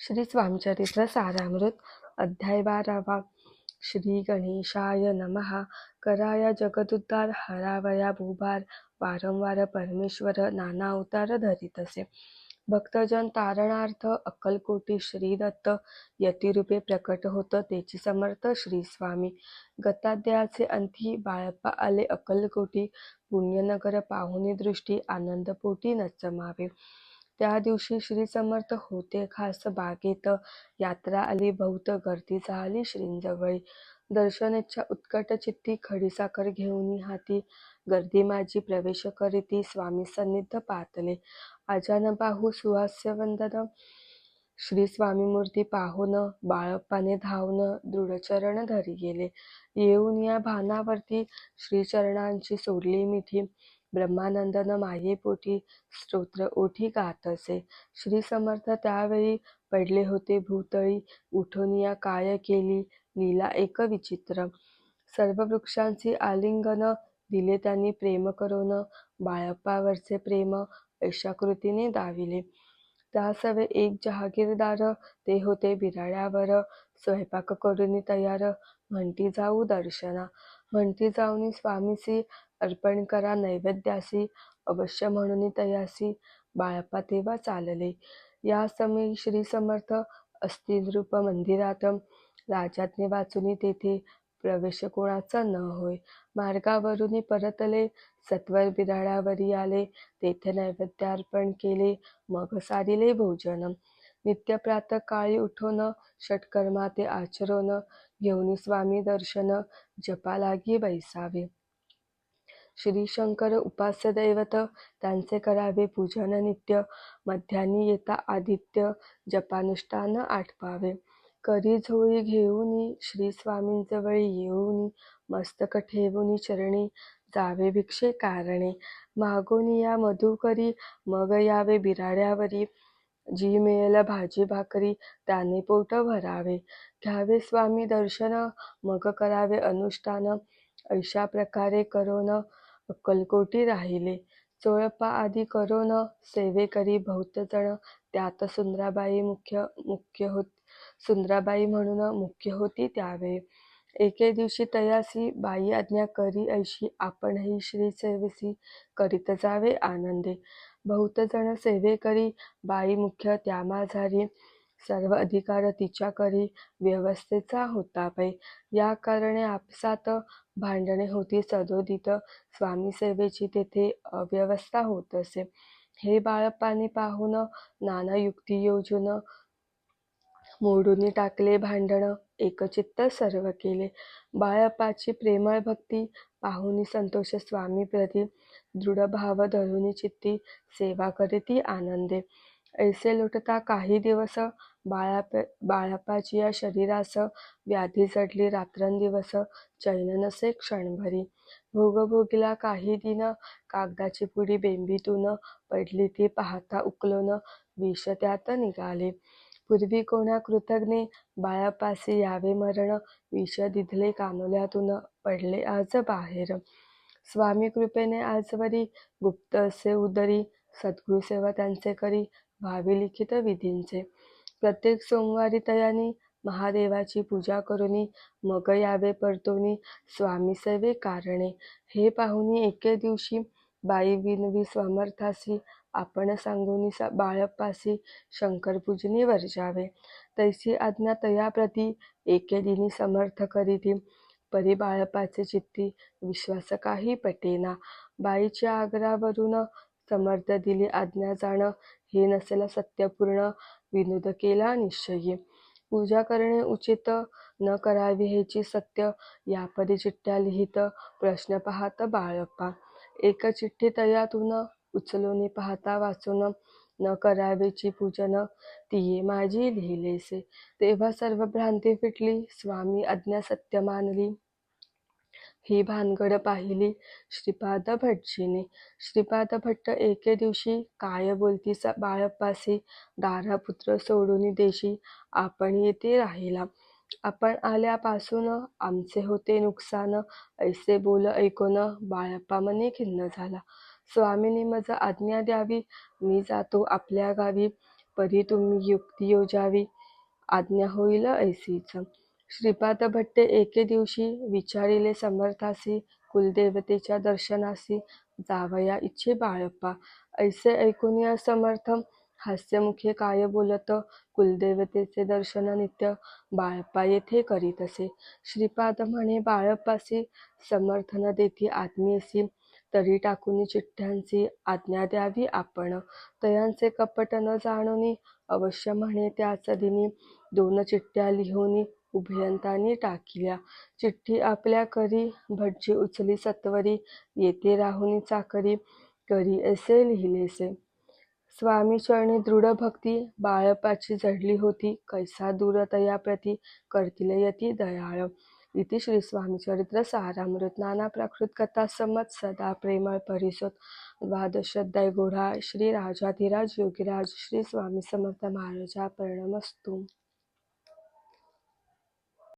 श्री स्वामीचरित्र सारामृत अध्याय बारावा. श्री गणेशाय नमः. कराया जगदुद्धार हरावया भूभार वारंवार परमेश्वर नाना अवतार धरीत असे भक्तजन तारणार्थ अक्कलकोटी श्री दत्त यतिरूपे प्रकट होत त्याची समर्थ श्री स्वामी. गताध्यायाचे अंती बाळप्पा आले अक्कलकोटी पुण्यनगर पाहुणी दृष्टी आनंदपोटी नचमावे त्या दिवशी श्री समर्थ होते खास बागेत. यात्रा आली बहुत गर्दी झाली श्रींजवळी. दर्शनेच्या उत्कट चित्ती खडीसाखर घेऊन हाती गर्दी माझी प्रवेश करीती स्वामी सन्निध पातले. अजान बाहू सुहास्य वंदन. श्री स्वामी मूर्ती पाहून बाळप्पाने धावणं दृढचरण धरी गेले. येऊन या भानावरती श्रीचरणांची सोडली मिठी. ब्रह्मानंदन मायेपोटी स्तोत्र ओठी गात असे श्री समर्थ त्यावेळी पडले होते भूतळी उठोनिया काय केली? लीला एक विचित्र. सर्व वृक्षांची आलिंगन दिले त्यांनी प्रेम करून. बाळप्पावरचे प्रेम ऐशाकृतीने दाविले. त्या सवे एक जहागीरदार ते होते बिराड्यावर. स्वयंपाक करून तयार. म्हणती जाऊ दर्शना. म्हणती जाऊनी स्वामीसी अर्पण करा नैवेद्यासी अवश्य म्हणून तयासी बाळपा तेव्हा चालले. या समयी श्री समर्थ अस्थिरूप मंदिरात राजाज्ञे वाचून तेथे प्रवेश कोणाचा न होय. मार्गावरून परतले सत्वर बिराडावरी आले तेथे नैवेद्यार्पण केले मग सारिले भोजन. नित्य प्रातः काळी उठून षटकर्माते आचरून घेऊन स्वामी दर्शन जपा लागी बैसावे. श्रीशंकर उपास्यदैवत त्यांचे करावे पूजन नित्य मध्यानी येता आदित्य जपानुष्ठान आठवावे करी झोळी घेऊनी श्री स्वामींजवळी येऊनी मस्तक ठेवूनी चरणी जावे भिक्षे कारणे. मागोनी या मधुकरी मग यावे बिराड्यावरी. जी मिळेल भाजी भाकरी त्याने पोट भरावे. घ्यावे स्वामी दर्शन मग करावे अनुष्ठान. अशा प्रकारे करोन अक्कलकोटी राहिले. चोळप्पा आदी करोन सेवेकरी करी जण त्यात सुंदराबाई मुख्य मुख्य होत सुंदराबाई म्हणून मुख्य होती त्यावेळी. एके दिवशी तयासी बाई आज्ञा करी ऐशी आपणही श्री सेवेसी करीत जावे आनंदे. बहुतजण सेवे सेवेकरी बाई मुख्य त्यामाझारी सर्व अधिकार तिच्याकरी व्यवस्थेचा होता पै या कारणे आपसात भांडणे होती. सदोदित स्वामी सेवेची तेथे अव्यवस्था होत असे. हे बाळपाने पाहून नाना युक्ती योजून मोडून टाकले. भांडण एकचित्त सर्व केले. बाळपाची प्रेमळ भक्ती पाहुनी संतोष स्वामी प्रती दृढ भाव धरुनी चित्ती सेवा करीती आनंदे. ऐसे लुटता काही दिवस बाळाप बाळापाची या शरीरास व्याधी चढली रात्रंदिवस चैन नसे क्षणभरी. भोगभोगीला काही दिन कागदाची पुडी बेंबीतून पडली ती पाहता उकलून विष त्यात निघाले. पूर्वी कोणा कृतज्ञे बाळापासी यावे मरण विष दिधले कानोल्यातून पडले आज बाहेर. स्वामी कृपेने आजवरी गुप्त असे उदरी सद्गुरु सेवा त्यांचे करी व्हावी लिखित विधींचे. प्रत्येक सोमवारी तयानी महादेवाची पूजा करुनी मग यावे परतोनी स्वामी सेवे कारणे. हे पाहुनी एके दिवशी बाई विनवी समर्थासी आपण सांगूनी बाळप्पासी शंकरपूजनी वर्जावे तैसी आज्ञा तयाप्रती एके दिनी समर्थ करीती. परी बाळप्पाचे चित्ती विश्वास काही पटेना. बाईच्या आग्रावरून समर्थ दिली आज्ञा जाण हे नसेल सत्यपूर्ण विनोद केला निश्चयी. पूजा करणे उचित न करावी ह्याची सत्य यापदी चिठ्ठ्या लिहित प्रश्न पाहत बाळप्पा. एक चिठ्ठी तयातून उचलून पाहता वाचून न करावेची पूजन तिये माझी लिहिलेसे. तेव्हा सर्व भ्रांती फिटली स्वामी आज्ञा सत्य मानली. ही भानगड पाहिली श्रीपाद भटजीने श्रीपाद भट्ट एके दिवशी काय बोलतीस बाळप्पासी? दारापुत्र सोडून देशी. आपण येथे राहिला. आपण आल्यापासून आमचे होते नुकसान. ऐसे बोल ऐकून बाळप्पा मने खिन्न झाला. स्वामींनी मज आज्ञा द्यावी. मी जातो आपल्या गावी. परी तुम्ही युक्ती योजावी. आज्ञा होईल ऐसीच. श्रीपाद भट्टे एके दिवशी विचारिले समर्थासी कुलदेवतेच्या दर्शनासी जावया इच्छे बाळप्पा. ऐसे ऐकून समर्थ हास्यमुखे काय बोलत? कुलदेवतेचे दर्शन नित्य बाळप्पा येथे करीतसे श्रीपाद म्हणे बाळप्पासी समर्थन देती आज्ञेसी तरी टाकून चिठ्ठ्यांची आज्ञा द्यावी आपण. तयांचे कपट न जाणूनी अवश्य म्हणे त्याच दिनी दोन चिठ्ठ्या लिहून उभयंतांनी टाकिल्या. चिठ्ठी आपल्या करी भटजी उचली सत्वरी येते राहुनी चाकरी करी असे लिहिलेसे स्वामी चरणी दृढ भक्ती बाळपाची जडली होती कैसा दूर तयाप्रती करतील यती दयाळ. इति श्री स्वामी चरित्र सारामृत. नाना प्राकृत कथा समत सदा प्रेमळ परिसोत. द्वादशोध्याय गोढा. श्री राजाधिराज योगीराज. श्री स्वामी समर्थ महाराजा. प्रणमस्तू